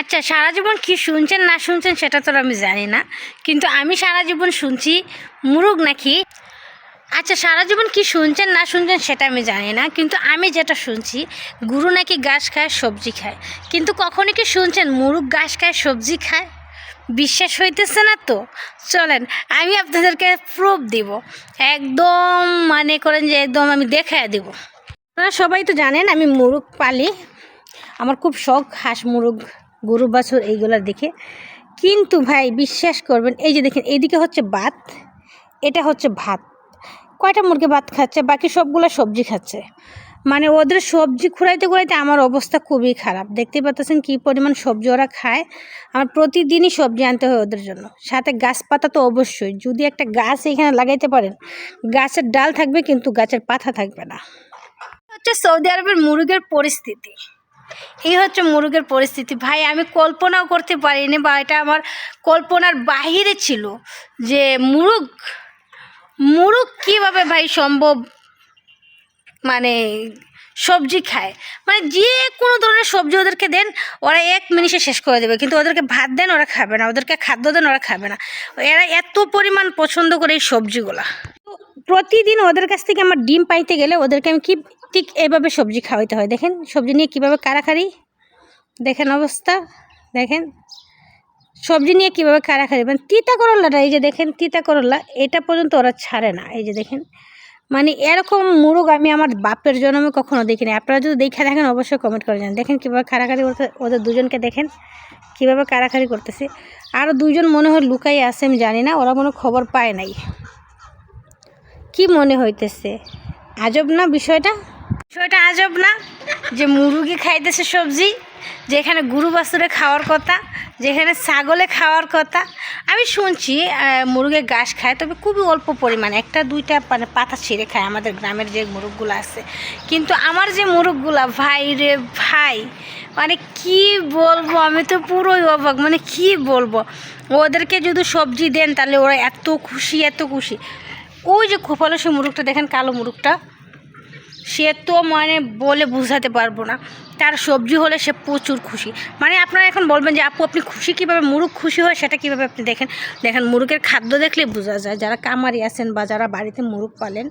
আচ্ছা সারা জীবন কি শুনছেন, না শুনছেন সেটা তো আমি জানি না। কিন্তু আমি সারা জীবন শুনছি মুরগ নাকি? আচ্ছা সারা জীবন কি শুনছেন, না শুনছেন সেটা আমি জানি না। কিন্তু আমি যেটা শুনছি, গুরু নাকি ঘাস খায়, সবজি খায়। কিন্তু কখনই কি শুনছেন, মুরগ ঘাস খায়, সবজি খায়? বিশ্বাস হইতেছে না তো? চলেন, আমি আপনাদেরকে প্রুফ দিব। একদম মানে করেন যে একদম আমি দেখায় দিব। আপনারা সবাই তো জানেন, আমি মুরগ পালি। আমার খুব শখ হাঁস মুরগ গরু, বাছুর এইগুলো দেখে। কিন্তু ভাই, বিশ্বাস করবেন, এই যে দেখেন, এইদিকে হচ্ছে ভাত এটা হচ্ছে ভাত। কয়টা মুরগি ভাত খাচ্ছে? বাকি সবগুলো সবজি খাচ্ছে। মানে ওদের সবজি খুঁড়াইতে খুঁড়াইতে আমার অবস্থা খুবই খারাপ। দেখতে পাচ্ছেন কী পরিমাণ সবজি ওরা খায়। আমার প্রতিদিনই সবজি আনতে হয় ওদের জন্য। সাথে গাছপাতা তো অবশ্যই। যদি একটা গাছ এখানে লাগাইতে পারেন, গাছের ডাল থাকবে, কিন্তু গাছের পাতা থাকবে না। হচ্ছে সৌদি আরবের মুরগের পরিস্থিতি। এই হচ্ছে মুরগের পরিস্থিতি। ভাই, আমি কল্পনাও করতে পারিনি বা এটা আমার কল্পনার বাহিরে ছিল যে মুরগ মুরগ কীভাবে ভাই সম্ভব মানে সবজি খায়। মানে যে কোনো ধরনের সবজি ওদেরকে দেন, ওরা এক মিনিটে শেষ করে দেবে। কিন্তু ওদেরকে ভাত দেন, ওরা খাবে না। ওদেরকে খাদ্য দেন, ওরা খাবে না। এরা এত পরিমাণ পছন্দ করে এই সবজিগুলা। প্রতিদিন ওদের কাছ থেকে আমার ডিম পাইতে গেলে ওদেরকে আমি কি, ঠিক এভাবে সবজি খাওয়াইতে হয়। দেখেন, সবজি নিয়ে কীভাবে কারাকারি দেখেন অবস্থা, দেখেন। সবজি নিয়ে কীভাবে কারাকারি মানে তিতা করল্লাটা এই যে দেখেন তিতা করল্লা এটা পর্যন্ত ওরা ছাড়ে না। এই যে দেখেন মানে এরকম মুরগ আমি আমার বাপের জন্মে কখনো দেখিনি। আপনারা যদি দেখে দেখেন অবশ্যই কমেন্ট করে যান দেখেন কীভাবে কারাকারি করতে, ওদের দুজনকে দেখেন, কীভাবে কারাকারি করতেছে। আরও দুজন মনে হয় লুকাই আছে, আমি জানি না, ওরা কোনো খবর পায় নাই। কি মনে হইতেছে? আজব না বিষয়টা? বিষয়টা আজব না যে মুরগি খাইতেছে সবজি যেখানে গুরু বাছুরে খাওয়ার কথা যেখানে ছাগলে খাওয়ার কথা। আমি শুনছি আহ, মুরগে ঘাস খায় তবে খুবই অল্প পরিমাণে। একটা দুইটা মানে পাতা ছিঁড়ে খায় আমাদের গ্রামের যে মুরগগুলো আছে। কিন্তু আমার যে মুরগগুলো ভাই রে ভাই মানে কি বলব? আমি তো পুরোই অবাক মানে কি বলব? ওদেরকে যদি সবজি দেন তাহলে ওরা এত খুশি এত খুশি। ওই যে খোপালো সে মুরগটা দেখেন কালো মুরগটা সে তো মানে বলে বোঝাতে পারব না। তার সবজি হলে সে প্রচুর খুশি। মানে আপনারা এখন বলবেন যে, আপু, আপনি খুশি কীভাবে? মুরগ খুশি হয় সেটা কীভাবে আপনি দেখেন? দেখেন মুরগের খাদ্য দেখলে বোঝা যায়। যারা কামারি আছেন বা যারা বাড়িতে মুরগ পালেন,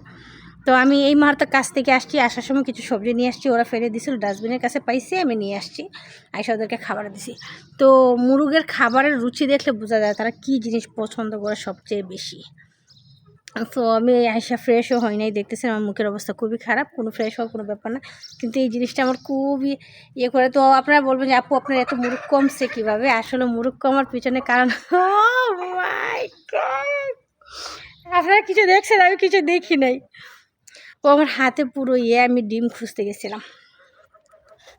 তো আমি এই মুহূর্তে কাছ থেকে আসছি, আসার সময় কিছু সবজি নিয়ে আসছি, ওরা ফেলে দিয়েছিল ডাস্টবিনের কাছে পাইছি, আমি নিয়ে আসছি, আইসা ওদেরকে খাবার দিছি। তো মুরুগের খাবারের রুচি দেখলে বোঝা যায় তারা কী জিনিস পছন্দ করে সবচেয়ে বেশি। তো আমি আইসা ফ্রেশও হয় নাই, দেখতেছেন আমার মুখের অবস্থা খুবই খারাপ, কোনো ফ্রেশ হওয়ার কোনো ব্যাপার না। কিন্তু এই জিনিসটা আমার খুবই ইয়ে করে, তো আপনারা বলবেন যে, আপু, আপনার এত মুরুখ কমছে কীভাবে? আসলে মুরুখ কমার পিছনে কারণ! আপনারা কিছু দেখছেন? আমি কিছু দেখি নাই। ও আমার হাতে পুরো ইয়ে আমি ডিম খুঁজতে গেছিলাম।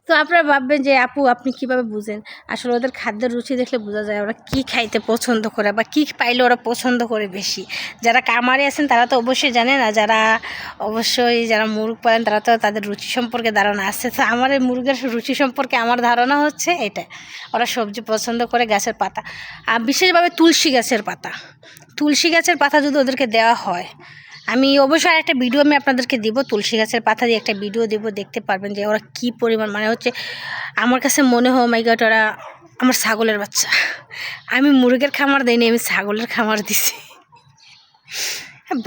তো আপনারা ভাববেন যে, আপু, আপনি কীভাবে বুঝেন? আসলে ওদের খাদ্যের রুচি দেখলে বোঝা যায় ওরা কী খাইতে পছন্দ করে বা কী পাইলে ওরা পছন্দ করে বেশি। যারা কামারে আছেন, তারা তো অবশ্যই জানে না, যারা অবশ্যই যারা মুরগ পালেন, তারা তো তাদের রুচি সম্পর্কে ধারণা আছে। তো আমার এই মুরগের রুচি সম্পর্কে আমার ধারণা হচ্ছে এটা, ওরা সবজি পছন্দ করে গাছের পাতা। আর বিশেষভাবে তুলসী গাছের পাতা। তুলসী গাছের পাতা যদি ওদেরকে দেওয়া হয় আমি অবশ্যই একটা ভিডিও আমি আপনাদেরকে দিব। তুলসী গাছের পাতা দিয়ে একটা ভিডিও দেব, দেখতে পারবেন যে ওরা কী পরিমাণ মানে হচ্ছে আমার কাছে মনে হয় মাই গড ওরা আমার ছাগলের বাচ্চা। আমি মুরগের খামার দিইনি, আমি ছাগলের খামার দিছি।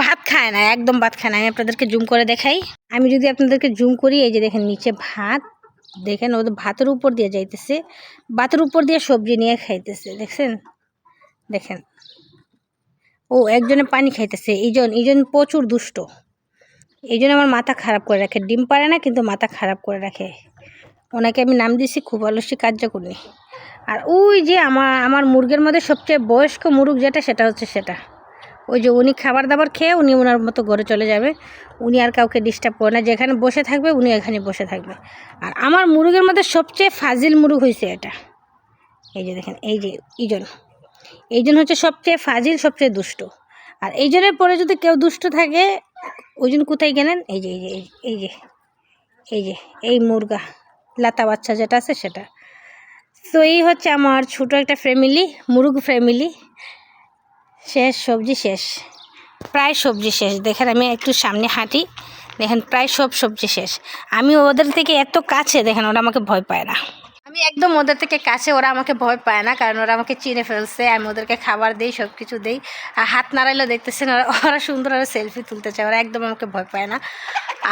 ভাত খায় না, একদম ভাত খায় না। আমি আপনাদেরকে জুম করে দেখাই। আমি যদি আপনাদেরকে জুম করি, এই যে দেখেন নিচে ভাত, দেখেন ওদের ভাতের উপর দিয়ে যাইতেছে, ভাতের উপর দিয়ে সবজি নিয়ে খাইতেছে, দেখছেন? দেখেন। ও একজনে পানি খাইতেছে এইজন এইজন প্রচুর দুষ্ট। এই আমার মাথা খারাপ করে রাখে। ডিম পারে না, কিন্তু মাথা খারাপ করে রাখে। ওনাকে আমি নাম দিয়েছি খুব অলসী কার্যকরী। আর ওই যে আমার আমার মুরগের মধ্যে সবচেয়ে বয়স্ক মুরগ যেটা, সেটা হচ্ছে সেটা। ওই যে উনি খাবার দাবার খেয়ে উনি ওনার মতো ঘরে চলে যাবে। উনি আর কাউকে ডিস্টার্ব করে না। যেখানে বসে থাকবে, উনি এখানে বসে থাকবে। আর আমার মুরগের মধ্যে সবচেয়ে ফাজিল মুরগ হয়েছে এটা। এই যে দেখেন, এই যে ইজন। এই জন্য হচ্ছে সবচেয়ে ফাজিল, সবচেয়ে দুষ্ট। আর এই জনের পরে যদি কেউ দুষ্ট থাকে, ওই জন্য কোথায় গেলেন? এই যে এই যে, এই- এই যে এই যে, এই মুরগা, লাতা বাচ্চা যেটা আছে সেটা। তো এই হচ্ছে আমার ছোটো একটা ফ্যামিলি মুরগ ফ্যামিলি শেষ, সবজি শেষ। প্রায় সবজি শেষ। দেখেন আমি একটু সামনে হাঁটি। দেখেন প্রায় সব সবজি শেষ। আমি ওদের থেকে এত কাছে, দেখেন ওরা আমাকে ভয় পায় না। আমি একদম ওদের থেকে কাছে, ওরা আমাকে ভয় পায় না, কারণ ওরা আমাকে চিনে ফেলছে, আমি ওদেরকে খাবার দিই সব কিছু দিই। আর হাত নাড়াইলেও দেখতেছেন, ওরা ওরা সুন্দর ওরা সেলফি তুলতে চায়, ওরা একদম আমাকে ভয় পায় না।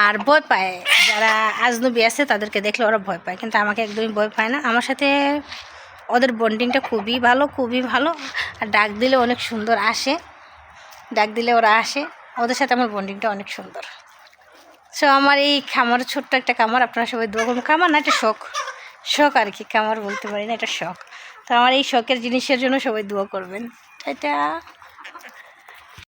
আর ভয় পায়, যারা আজনবী আছে তাদেরকে দেখলে ওরা ভয় পায়, কিন্তু আমাকে একদমই ভয় পায় না। আমার সাথে ওদের বন্ডিংটা খুবই ভালো খুবই ভালো। আর ডাক দিলে অনেক সুন্দর আসে। ডাক দিলে ওরা আসে। ওদের সাথে আমার বন্ডিংটা অনেক সুন্দর। সো আমার এই খামার, ছোট্ট একটা খামার, আপনারা সবাই করবেন। খামার না, একটা শখ। শখ আর কি খামার বলতে পারি না, এটা শখ। তো আমার এই শখের জিনিসের জন্য সবাই দোয়া করবেন। এটা